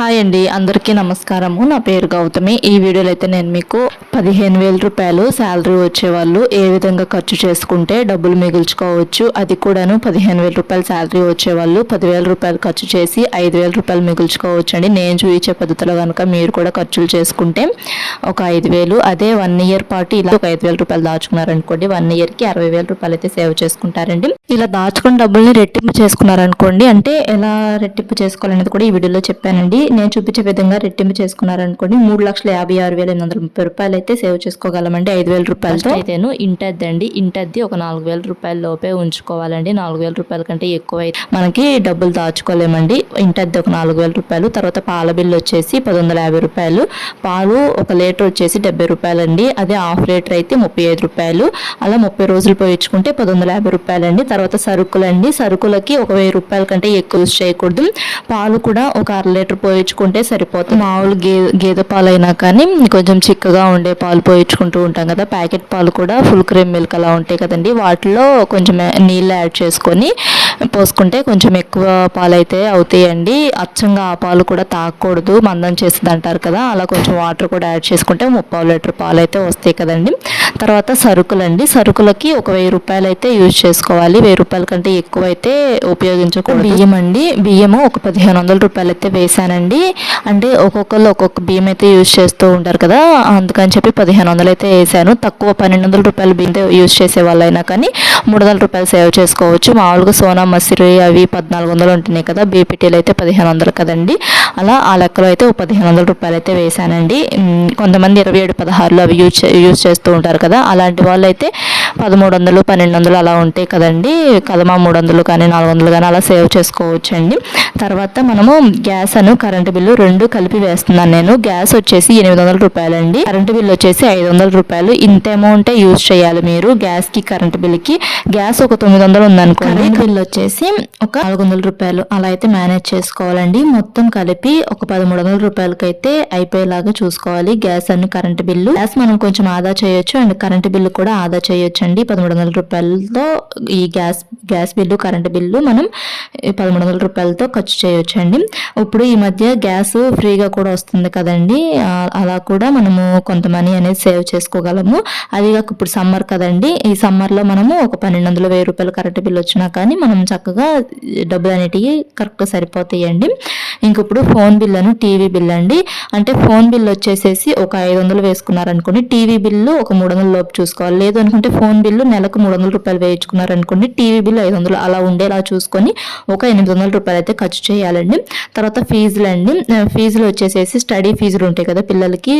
Hi అండి అందరికీ నమస్కారము. నా పేరు గౌతమి. ఈ వీడియోలో అయితే నేను మీకు పదిహేను వేల రూపాయలు శాలరీ వచ్చేవాళ్ళు ఏ విధంగా ఖర్చు చేసుకుంటే డబ్బులు మిగుల్చుకోవచ్చు అది కూడాను పదిహేను వేల రూపాయలు శాలరీ వచ్చేవాళ్ళు పదివేల రూపాయలు ఖర్చు చేసి ఐదు వేల రూపాయలు మిగుల్చుకోవచ్చు అండి నేను చూపించే పద్ధతిలో కనుక మీరు కూడా ఖర్చులు చేసుకుంటే ఒక ఐదు వేలు అదే వన్ ఇయర్ పాటు ఇలా ఒక ఐదు వేల రూపాయలు దాచుకున్నారనుకోండి వన్ ఇయర్కి అరవై వేల రూపాయలు అయితే సేవ్ చేసుకుంటారండి. ఇలా దాచుకున్న డబ్బుల్ని రెట్టింపు చేసుకున్నారనుకోండి అంటే ఎలా రెట్టింపు చేసుకోవాలనేది కూడా ఈ వీడియోలో చెప్పానండి. నేను చూపించే విధంగా రెట్టింపు చేసుకున్నారనుకోండి మూడు లక్షల యాభై ఆరు వేల ఎనిమిది వందల ముప్పై రూపాయలు అయితే సేవ్ చేసుకోగలమండి ఐదు వేల రూపాయలతో. అయితేను ఇంటద్ది అండి ఇంటద్ది ఒక నాలుగు వేల రూపాయల లోపే ఉంచుకోవాలండి నాలుగు వేల రూపాయల కంటే ఎక్కువ మనకి డబ్బులు దాచుకోలేమండి ఇంటద్ది ఒక నాలుగు వేల రూపాయలు తర్వాత పాల బిల్లు వచ్చేసి పది వందల యాభై రూపాయలు పాలు ఒక లీటర్ వచ్చేసి డెబ్బై రూపాయలు అండి అదే హాఫ్ లీటర్ అయితే ముప్పై ఐదు రూపాయలు అలా ముప్పై రోజులు పోయించుకుంటే పది వందల యాభై రూపాయలు అండి తర్వాత సరుకులు అండి సరుకులకి ఒక వెయ్యి రూపాయల కంటే ఎక్కువ యూజ్ చేయకూడదు పాలు కూడా ఒక అర లీటర్ పోయించుకుంటే సరిపోతుంది. మామూలు గే గేదె పాలు అయినా కానీ కొంచెం చిక్కగా ఉండే పాలు పోయించుకుంటూ ఉంటాం కదా ప్యాకెట్ పాలు కూడా ఫుల్ క్రీమ్ మిల్క్ అలా ఉంటాయి కదండి. వాటిలో కొంచెం నీళ్ళు యాడ్ చేసుకొని పోసుకుంటే కొంచెం ఎక్కువ పాలు అయితే అవుతాయండి. అచ్చంగా ఆ పాలు కూడా తాగకూడదు మందం చేస్తుంది అంటారు కదా అలా కొంచెం వాటర్ కూడా యాడ్ చేసుకుంటే ముప్పావు లీటర్ పాలు అయితే వస్తాయి కదండి. తర్వాత సరుకులు అండి సరుకులకి ఒక వెయ్యి రూపాయలు అయితే యూజ్ చేసుకోవాలి. వెయ్యి రూపాయల కంటే ఎక్కువ అయితే ఉపయోగించకూడదు. బియ్యం అండి బియ్యము ఒక పదిహేను వందల రూపాయలు అయితే వేసానండి. అండి. అంటే ఒక్కొక్కరు ఒక్కొక్క బియ్యం అయితే యూజ్ చేస్తూ ఉంటారు కదా. అందుకని చెప్పి పదిహేను వందలు అయితే వేసాను. తక్కువ పన్నెండు వందల రూపాయలు బియ్యం యూజ్ చేసే వాళ్ళైనా కానీ మూడు వందల రూపాయలు సేవ్ చేసుకోవచ్చు. మామూలుగా సోనా మసూరి అవి పద్నాలుగు వందలు ఉంటున్నాయి కదా. బీపీటీలు అయితే పదిహేను వందలు కదండి. అలా ఆ లెక్కలో అయితే ఒక పదిహేను వందల రూపాయలు అయితే వేసానండి. కొంతమంది ఇరవై ఏడు పదహారులో అవి యూజ్ చే- యూజ్ చేస్తూ ఉంటారు కదా. అలాంటి వాళ్ళు అయితే పదమూడు వందలు పన్నెండు వందలు అలా ఉంటాయి కదండి కదమా మూడు వందలు కానీ నాలుగు వందలు కానీ అలా సేవ్ చేసుకోవచ్చు అండి తర్వాత మనము గ్యాస్ అను కరెంటు బిల్లు రెండు కలిపి వేస్తున్నాను నేను. గ్యాస్ వచ్చేసి ఎనిమిది వందల రూపాయలు అండి కరెంటు బిల్లు వచ్చేసి ఐదు వందల రూపాయలు. ఇంత అమౌంటే యూజ్ చేయాలి మీరు గ్యాస్కి కరెంటు బిల్లుకి? గ్యాస్ ఒక తొమ్మిది వందలు ఉందనుకోండి బిల్ వచ్చేసి ఒక నాలుగు వందల రూపాయలు. అలా అయితే మేనేజ్ చేసుకోవాలండి. మొత్తం కలిపి ఒక పదమూడు వందల రూపాయలకి అయితే అయిపోయేలాగా చూసుకోవాలి గ్యాస్ అన్ని కరెంటు బిల్లు. గ్యాస్ మనం కొంచెం ఆదా చేయొచ్చు అండ్ కరెంటు బిల్లు కూడా ఆదా చేయొచ్చు. అండి పదమూడు వందల రూపాయలతో ఈ gas gas bill current bill మనం పదమూడు వందల రూపాయలతో ఖర్చు చేయొచ్చండి. ఇప్పుడు ఈ మధ్య గ్యాస్ ఫ్రీగా కూడా వస్తుంది కదండి. అలా కూడా మనము కొంత మనీ అనేది సేవ్ చేసుకోగలము. అది కాక ఇప్పుడు సమ్మర్ కదండి. ఈ సమ్మర్లో మనము ఒక పన్నెండు వందల వెయ్యి రూపాయలు కరెంటు బిల్ వచ్చినా కానీ మనం చక్కగా డబ్బులు అనేటివి కరెక్ట్గా సరిపోతాయండి. ఇంక ఇప్పుడు ఫోన్ బిల్ అను టీవీ బిల్ అండి. అంటే ఫోన్ బిల్ వచ్చేసేసి ఒక ఐదు వందలు వేసుకున్నారనుకోండి. టీవీ బిల్లు ఒక మూడు వందల లోపు చూసుకోవాలి. లేదు అనుకుంటే ఫోన్ ఫోన్ బిల్లు నెలకు మూడు వందల రూపాయలు వేయించుకున్నారనుకోండి టీవీ బిల్లు ఐదు వందలు అలా ఉండేలా చూసుకొని ఒక ఎనిమిది వందల రూపాయలు అయితే ఖర్చు చేయాలండి. తర్వాత ఫీజులు అండి. ఫీజులు వచ్చేసేసి స్టడీ ఫీజులు ఉంటాయి కదా పిల్లలకి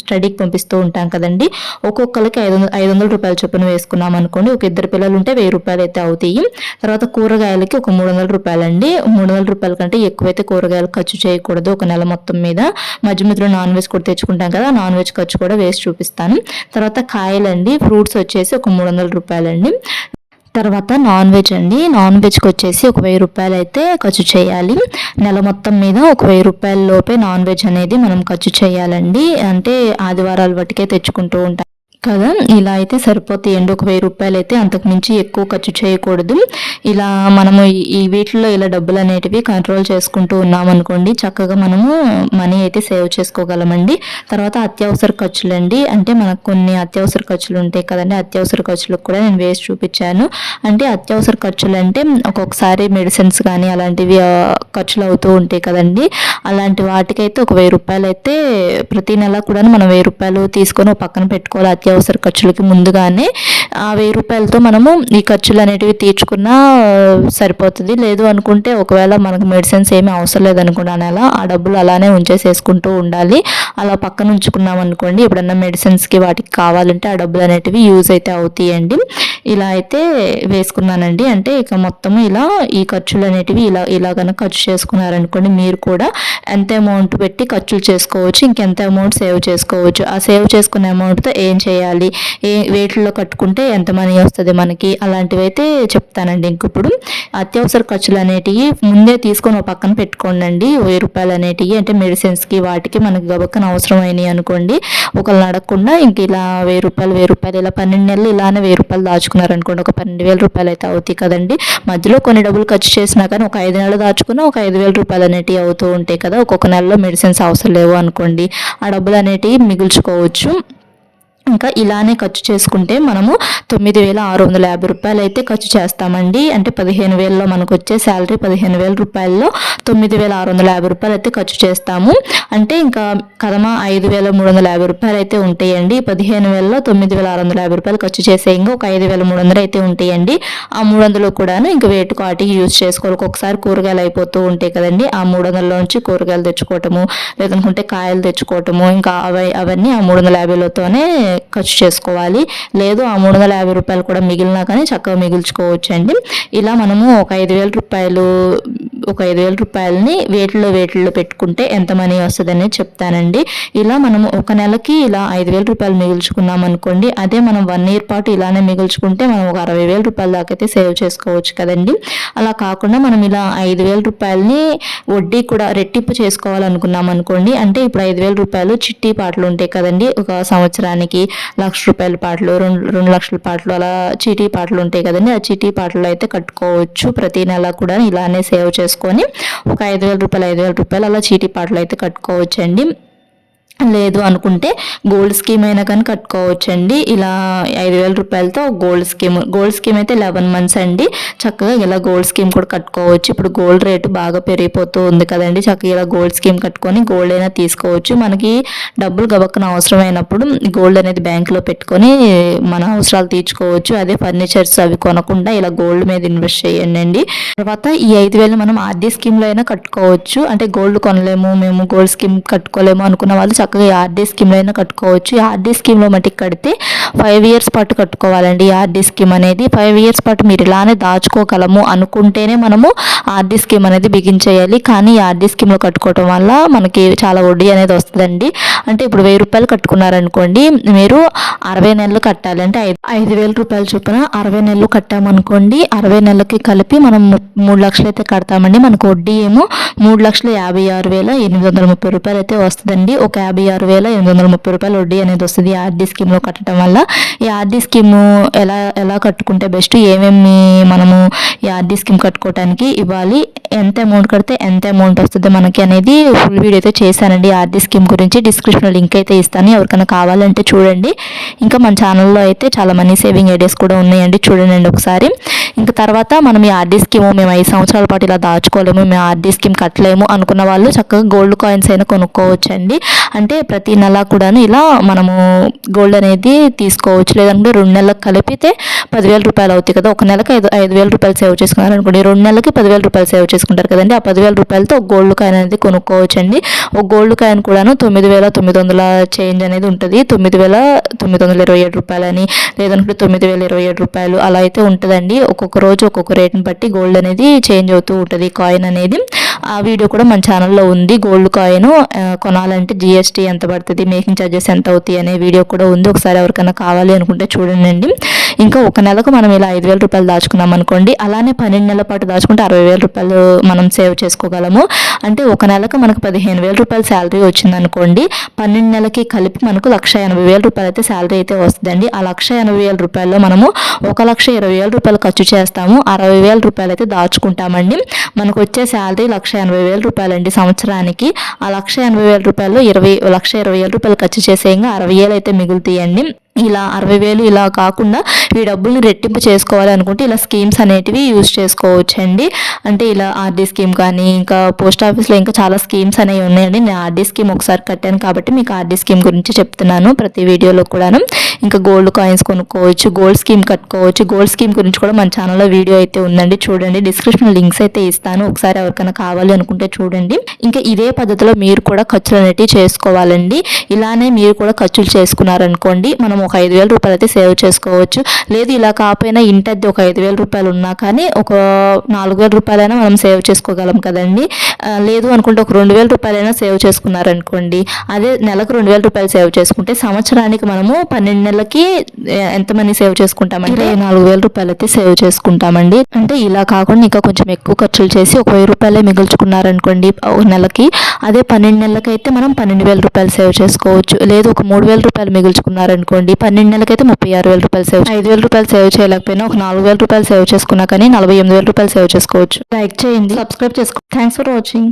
స్టడీకి పంపిస్తూ ఉంటాం కదండి. ఒక్కొక్కరికి ఐదు వందల ఐదు వందల రూపాయల చొప్పున వేసుకున్నాం అనుకోండి ఒక ఇద్దరు పిల్లలు ఉంటే వెయ్యి రూపాయలు అయితే అవుతాయి. తర్వాత కూరగాయలకి ఒక మూడు వందల రూపాయలు అండి మూడు వందల రూపాయల కంటే ఎక్కువైతే కూరగాయలు ఖర్చు చేయకూడదు ఒక నెల మొత్తం మీద. మధ్య మధ్యలో నాన్ వెజ్ కూడా తెచ్చుకుంటాం కదా నాన్ వెజ్ ఖర్చు కూడా వేసి చూపిస్తాను. తర్వాత కాయలండి ఫ్రూట్స్ వచ్చేసి ఒక మూడు వందల రూపాయలండి. తర్వాత నాన్ వెజ్ అండి. నాన్ వెజ్కి వచ్చేసి ఒక వెయ్యి రూపాయలు అయితే ఖర్చు చేయాలి. నెల మొత్తం మీద ఒక వెయ్యి రూపాయల లోపే నాన్ వెజ్ అనేది మనం ఖర్చు చేయాలండి. అంటే ఆదివారాలు బట్టికే తెచ్చుకుంటూ ఉంటాం కదా? ఇలా అయితే సరిపోతాయండి ఒక వెయ్యి రూపాయలు అయితే అంతకు మించి ఎక్కువ ఖర్చు చేయకూడదు. ఇలా మనము ఈ- వీటిల్లో వీటిలో ఇలా డబ్బులు అనేటివి కంట్రోల్ చేసుకుంటూ ఉన్నామనుకోండి చక్కగా మనము మనీ అయితే సేవ్ చేసుకోగలమండి. తర్వాత అత్యవసర ఖర్చులండి. అంటే మనకు కొన్ని అత్యవసర ఖర్చులు ఉంటాయి కదండి అత్యవసర ఖర్చులకు కూడా నేను వేసి చూపించాను. అంటే అత్యవసర ఖర్చులు అంటే ఒక్కొక్కసారి మెడిసిన్స్ కానీ అలాంటివి ఖర్చులు అవుతూ ఉంటాయి కదండి. అలాంటి వాటికైతే ఒక వెయ్యి రూపాయలు అయితే ప్రతి నెల కూడా మనం వెయ్యి రూపాయలు తీసుకొని పక్కన పెట్టుకోవాలి. అత్యవసర ఖర్చులకి ముందుగానే ఆ వెయ్యి రూపాయలతో మనము ఈ ఖర్చులు అనేటివి తీర్చుకున్నా సరిపోతుంది. లేదు అనుకుంటే ఒకవేళ మనకు మెడిసిన్స్ ఏమీ అవసరం లేదనుకోండి అలా నెల ఆ డబ్బులు అలానే ఉంచేసేసుకుంటూ ఉండాలి. అలా పక్కన ఉంచుకున్నాం అనుకోండి ఎప్పుడన్నా మెడిసిన్స్కి వాటికి కావాలంటే ఆ డబ్బులు అనేటివి యూజ్ అయితే అవుతాయండి. ఇలా అయితే వేసుకున్నానండి. అంటే ఇక మొత్తం ఇలా ఈ ఖర్చులు అనేటివి ఇలా ఇలా కనుక ఖర్చు చేసుకున్నారనుకోండి మీరు కూడా ఎంత అమౌంట్ పెట్టి ఖర్చులు చేసుకోవచ్చు ఇంకెంత అమౌంట్ సేవ్ చేసుకోవచ్చు. ఆ సేవ్ చేసుకున్న అమౌంట్తో ఏం చేయాలి? ఏ వేటిల్లో కట్టుకుంటే ఎంత మనీ వస్తుంది మనకి? అలాంటివి అయితే చెప్తానండి. ఇంక ఇప్పుడు అత్యవసర ఖర్చులు అనేటివి ముందే తీసుకొని ఒక పక్కన పెట్టుకోండి వెయ్యి రూపాయలు అనేటివి అంటే మెడిసిన్స్కి వాటికి మనకి గబక్కన అవసరమైనవి అనుకోండి. ఒకళ్ళు అడగకుండా ఇంక ఇలా వెయ్యి రూపాయలు వెయ్యి రూపాయలు ఇలా పన్నెండు నెలలు ఇలానే వెయ్యి రూపాయలు దాచుకున్నారనుకోండి ఒక పన్నెండు వేల రూపాయలు అయితే అవుతాయి కదండి. మధ్యలో కొన్ని డబ్బులు ఖర్చు చేసినా కానీ ఒక ఐదు నెలలు దాచుకున్నా ఒక ఐదు వేల రూపాయలు అనేటివి అవుతూ ఉంటాయి కదా కదా. ఒక్కొక్క నెలలో మెడిసిన్స్ అవసరం లేవు అనుకోండి. ఆ డబ్బులు అనేటివి మిగుల్చుకోవచ్చు. ఇంకా ఇలానే ఖర్చు చేసుకుంటే మనము తొమ్మిది వేల ఆరు వందల యాభై రూపాయలు అయితే ఖర్చు చేస్తామండి. అంటే పదిహేను వేలలో మనకు వచ్చే శాలరీ పదిహేను వేల రూపాయల్లో తొమ్మిది వేల ఆరు వందల యాభై రూపాయలు అయితే ఖర్చు చేస్తాము. అంటే ఇంకా కదమ ఐదు వేల మూడు వందల యాభై రూపాయలు అయితే ఉంటాయండి. పదిహేను వేలలో తొమ్మిది వేల ఆరు వందల యాభై రూపాయలు ఖర్చు చేసే ఇంకా ఒక ఐదు వేల మూడు వందలు అయితే ఉంటాయండి. ఆ మూడు వందలు కూడాను ఇంకా వేటు వాటికి యూజ్ చేసుకోవాలి. ఒక్కొక్కసారి కూరగాయలు అయిపోతూ ఉంటాయి కదండి. ఆ మూడు వందలలోంచి కూరగాయలు తెచ్చుకోవటము లేదనుకుంటే కాయలు తెచ్చుకోవటము ఇంకా అవి అవన్నీ ఆ మూడు వందల యాభైలతోనే ఖర్చు చేసుకోవాలి. లేదు ఆ మూడు వందల యాభై రూపాయలు కూడా మిగిలినా కానీ చక్కగా మిగిల్చుకోవచ్చు అండి ఇలా మనము ఒక ఐదు వేల రూపాయలు ఒక ఐదు వేల రూపాయలని వేటిలో వేటిల్లో పెట్టుకుంటే ఎంత మనీ వస్తుందనే చెప్తానండి. ఇలా మనం ఒక నెలకి ఇలా ఐదు వేల రూపాయలు మిగుల్చుకున్నాం అనుకోండి అదే మనం వన్ ఇయర్ పాటు ఇలానే మిగుల్చుకుంటే మనం ఒక అరవై వేల రూపాయల దాకా అయితే సేవ్ చేసుకోవచ్చు కదండి. అలా కాకుండా మనం ఇలా ఐదు వేల రూపాయలని వడ్డీ కూడా రెట్టింపు చేసుకోవాలనుకున్నాం అనుకోండి అంటే ఇప్పుడు ఐదు వేల రూపాయలు చిట్టి పాటలు ఉంటాయి కదండి ఒక సంవత్సరానికి లక్ష రూపాయల పాటలు రెండు రెండు లక్షల పాటలు అలా చీటీ పాటలు ఉంటాయి కదండి ఆ చీటీ పాటలు అయితే కట్టుకోవచ్చు ప్రతి నెల కూడా ఇలానే సేవ్ చేసుకొని ఒక ఐదు వేల రూపాయలు ఐదు వేల రూపాయలు అలా చీటీ పాటలు అయితే కట్టుకోవచ్చండి. లేదు అనుకుంటే గోల్డ్ స్కీమ్ అయినా కానీ కట్టుకోవచ్చండి. ఇలా ఐదు వేల రూపాయలతో గోల్డ్ స్కీమ్ గోల్డ్ స్కీమ్ అయితే లెవెన్ మంత్స్ అండి. చక్కగా ఇలా గోల్డ్ స్కీమ్ కూడా కట్టుకోవచ్చు. ఇప్పుడు గోల్డ్ రేటు బాగా పెరిగిపోతూ ఉంది కదండి. చక్కగా ఇలా గోల్డ్ స్కీమ్ కట్టుకొని గోల్డ్ అయినా తీసుకోవచ్చు. మనకి డబ్బులు గబక్కన అవసరమైనప్పుడు గోల్డ్ అనేది బ్యాంకులో పెట్టుకొని మన అవసరాలు తీర్చుకోవచ్చు. అదే ఫర్నిచర్స్ అవి కొనకుండా ఇలా గోల్డ్ మీద ఇన్వెస్ట్ చేయండి అండి. తర్వాత ఈ ఐదు వేలు మనం ఆర్డీ స్కీమ్లో అయినా కట్టుకోవచ్చు. అంటే గోల్డ్ కొనలేము మేము గోల్డ్ స్కీమ్ కట్టుకోలేము అనుకున్న వాళ్ళు చక్కగా ఆర్డీ స్కీమ్లో అయినా కట్టుకోవచ్చు. ఆర్డీ స్కీమ్లో మటుకు కడితే ఫైవ్ ఇయర్స్ పాటు కట్టుకోవాలండి ఆర్డీ స్కీమ్ అనేది. ఫైవ్ ఇయర్స్ పాటు మీరు ఇలానే దాచుకోగలము అనుకుంటేనే మనము ఆర్డీ స్కీమ్ అనేది బిగించేయాలి కానీ ఈ ఆర్డీ స్కీమ్లో కట్టుకోవటం వల్ల మనకి చాలా వడ్డీ అనేది వస్తుందండి. అంటే ఇప్పుడు వెయ్యి రూపాయలు కట్టుకున్నారనుకోండి మీరు అరవై నెలలు కట్టాలి. అంటే ఐదు ఐదు వేల రూపాయలు చొప్పున అరవై నెలలు కట్టామనుకోండి అరవై నెలలకి కలిపి మనం మూడు లక్షలు అయితే కడతామండి. మనకు వడ్డీ ఏమో మూడు లక్షల యాభై ఆరు వేల ఎనిమిది వందల ముప్పై రూపాయలు అయితే వస్తుందండి. ఒక యాభై ఆరు వేల ఎనిమిది వందల ముప్పై రూపాయలు వడ్డీ అనేది వస్తుంది. ఈ ఆర్డీ స్కీమ్లో కట్టడం వల్ల ఈ ఆర్డీ స్కీమ్ ఎలా ఎలా కట్టుకుంటే బెస్ట్ ఏమేమి మనము ఈ ఆర్డీ స్కీమ్ కట్టుకోవడానికి ఇవ్వాలి ఎంత అమౌంట్ కడితే ఎంత అమౌంట్ వస్తుంది మనకి అనేది ఫుల్ వీడియో అయితే చేశానండి. ఆర్డీ స్కీమ్ గురించి డిస్క్రిప్షన్లో లింక్ అయితే ఇస్తాను. ఎవరికైనా కావాలంటే చూడండి. ఇంకా మన ఛానల్లో అయితే చాలా మనీ సేవింగ్ ఐడియాస్ కూడా ఉన్నాయండి. చూడండి ఒకసారి. ఇంకా తర్వాత మనం ఈ ఆర్డీ స్కీమ్ మేము ఐదు సంవత్సరాల పాటు ఇలా దాచుకోలేము మేము ఆర్డీ స్కీమ్ కట్టలేము అనుకున్న వాళ్ళు చక్కగా గోల్డ్ కాయిన్స్ అయినా కొనుక్కోవచ్చండి. అంటే ప్రతి నెల కూడాను ఇలా మనము గోల్డ్ అనేది తీసుకోవచ్చు. లేదంటే రెండు నెలలకు కలిపితే పదివేల రూపాయలు అవుతాయి కదా. ఒక నెలకు ఐదు ఐదు వేల రూపాయలు సేవ్ చేసుకున్నారు అనుకోండి. రెండు నెలలకి పదివేల రూపాయలు సేవ్ చేసుకుంటారు కదండి. ఆ పదివేల రూపాయలతో ఒక గోల్డ్ కాయిన్ అనేది కొనుక్కోవచ్చు అండి ఒక గోల్డ్ కాయిన్ కూడాను తొమ్మిది వేల తొమ్మిది వందల చేంజ్ అనేది ఉంటుంది. తొమ్మిది వేల తొమ్మిది వందల ఇరవై ఏడు రూపాయలని లేదనుకుంటే తొమ్మిది వేల ఇరవై ఏడు రూపాయలు అలా అయితే ఉంటుందండి. ఒక్కొక్క రోజు ఒక్కొక్క రేట్ని బట్టి గోల్డ్ అనేది చేంజ్ అవుతూ ఉంటుంది. కాయిన్ అనేది ఆ వీడియో కూడా మన ఛానల్లో ఉంది. గోల్డ్ కాయిన్ కొనాలంటే జిఎస్టీ ఎంత పడుతుంది మేకింగ్ ఛార్జెస్ ఎంత అవుతాయి అనే వీడియో కూడా ఉంది. ఒకసారి ఎవరికైనా కావాలి అనుకుంటే చూడండి. ఇంకా ఒక నెలకు మనం ఇలా ఐదు వేల రూపాయలు దాచుకున్నాం అనుకోండి అలానే పన్నెండు నెలల పాటు దాచుకుంటే అరవై వేల రూపాయలు మనం సేవ్ చేసుకోగలము. అంటే ఒక నెలకు మనకు పదిహేను వేల రూపాయలు శాలరీ వచ్చిందనుకోండి పన్నెండు నెలలకి కలిపి మనకు లక్ష ఎనభై వేల రూపాయలు అయితే శాలరీ అయితే వస్తుందండి. ఆ లక్ష ఎనభై వేల రూపాయల్లో మనము ఒక లక్ష ఇరవై వేల రూపాయలు ఖర్చు చేస్తాము అరవై వేల రూపాయలు అయితే దాచుకుంటామండి. మనకు వచ్చే శాలరీ లక్ష ఎనభై వేల రూపాయలండి సంవత్సరానికి. ఆ లక్ష ఎనభై వేల రూపాయలు ఇరవై లక్ష ఇరవై వేల రూపాయలు ఖర్చు చేసేయంగా అరవై వేలు అయితే మిగులుతాయండి. ఇలా అరవై వేలు ఇలా కాకుండా ఈ డబ్బుల్ని రెట్టింపు చేసుకోవాలి అనుకుంటే ఇలా స్కీమ్స్ అనేటివి యూజ్ చేసుకోవచ్చండి. అంటే ఇలా ఆర్డీ స్కీమ్ కానీ ఇంకా పోస్ట్ ఆఫీస్లో ఇంకా చాలా స్కీమ్స్ అనేవి ఉన్నాయండి. నేను ఆర్డీ స్కీమ్ ఒకసారి కట్టాను కాబట్టి మీకు ఆర్డీ స్కీమ్ గురించి చెప్తున్నాను ప్రతి వీడియోలో కూడాను. ఇంకా గోల్డ్ కాయిన్స్ కొనుక్కోవచ్చు గోల్డ్ స్కీమ్ కట్టుకోవచ్చు. గోల్డ్ స్కీమ్ గురించి కూడా మన ఛానల్లో వీడియో అయితే ఉందండి. చూడండి డిస్క్రిప్షన్ లింక్స్ అయితే ఇస్తాను. ఒకసారి ఎవరికైనా కావాలి అనుకుంటే చూడండి. ఇంకా ఇదే పద్ధతిలో మీరు కూడా ఖర్చులు అనేటివి చేసుకోవాలండి. ఇలానే మీరు కూడా ఖర్చులు చేసుకున్నారనుకోండి మనం ఒక ఐదు వేల రూపాయలు అయితే సేవ్ చేసుకోవచ్చు. లేదు ఇలా కాకపోయినా ఇంటద్ది ఒక ఐదు వేల రూపాయలు ఉన్నా కానీ ఒక నాలుగు వేల రూపాయలైనా మనం సేవ్ చేసుకోగలం కదండి. లేదు అనుకుంటే ఒక రెండు వేల రూపాయలైనా సేవ్ చేసుకున్నారనుకోండి అదే నెలకు రెండు వేల రూపాయలు సేవ్ చేసుకుంటే సంవత్సరానికి మనము పన్నెండు నెలలకి ఎంత మనీ సేవ్ చేసుకుంటామంటే నాలుగు వేల రూపాయలు అయితే సేవ్ చేసుకుంటామండి. అంటే ఇలా కాకుండా ఇంకా కొంచెం ఎక్కువ ఖర్చులు చేసి ఒక వెయ్యి రూపాయలే మిగుల్చుకున్నారనుకోండి ఒక నెలకి. అదే పన్నెండు నెలలకి అయితే మనం పన్నెండు వేల రూపాయలు సేవ్ చేసుకోవచ్చు. లేదు ఒక మూడు వేల రూపాయలు మిగుల్చుకున్నారనుకోండి పన్నెండు నెలలకైతే ముప్పై ఆరు వేల రూపాయలు సేవ్ ఐదు వేల రూపాయలు సేవ్ చేయలేకపోయినా ఒక నాలుగు వేల రూపాయలు సేవ్ చేసుకున్నా కానీ నలభై ఎనిమిది వేల రూపాయలు సేవ్ చేసుకోవచ్చు. లైక్ చేయండి. సబ్స్క్రైబ్ చేసుకోండి థ్యాంక్స్ ఫర్ వాచింగ్.